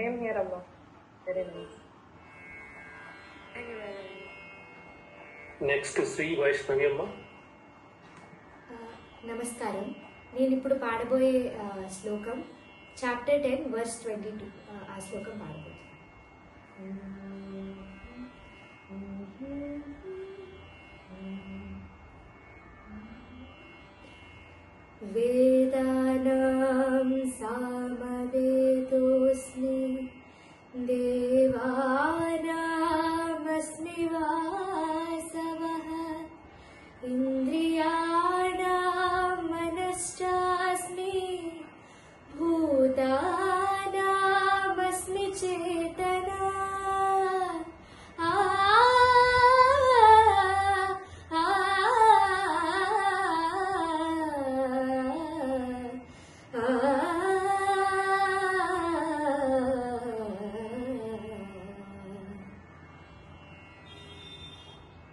Same here, Allah. Very nice. Next Shri Vaishnavi అమ్మ నమస్కారం నేను ఇప్పుడు పాడబోయే శ్లోకం chapter ten verse twenty two ఆ శ్లోకం పాడబోతుంది వే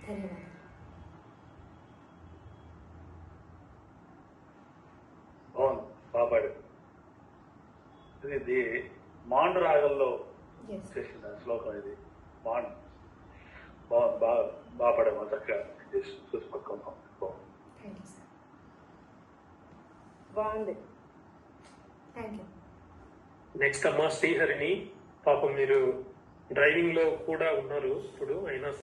ధన్యవాదాలు అవును ఇది మాండు రాగంలో చేసిన శ్లోకం ఇది. మాండ్ పడేమో చక్కగా చేసి బాగుంది. నెక్స్ట్ అమ్మ శ్రీహరిణి పాపం మీరు డ్రైవింగ్లో కూడా ఉన్నారు. ఇప్పుడు అయినా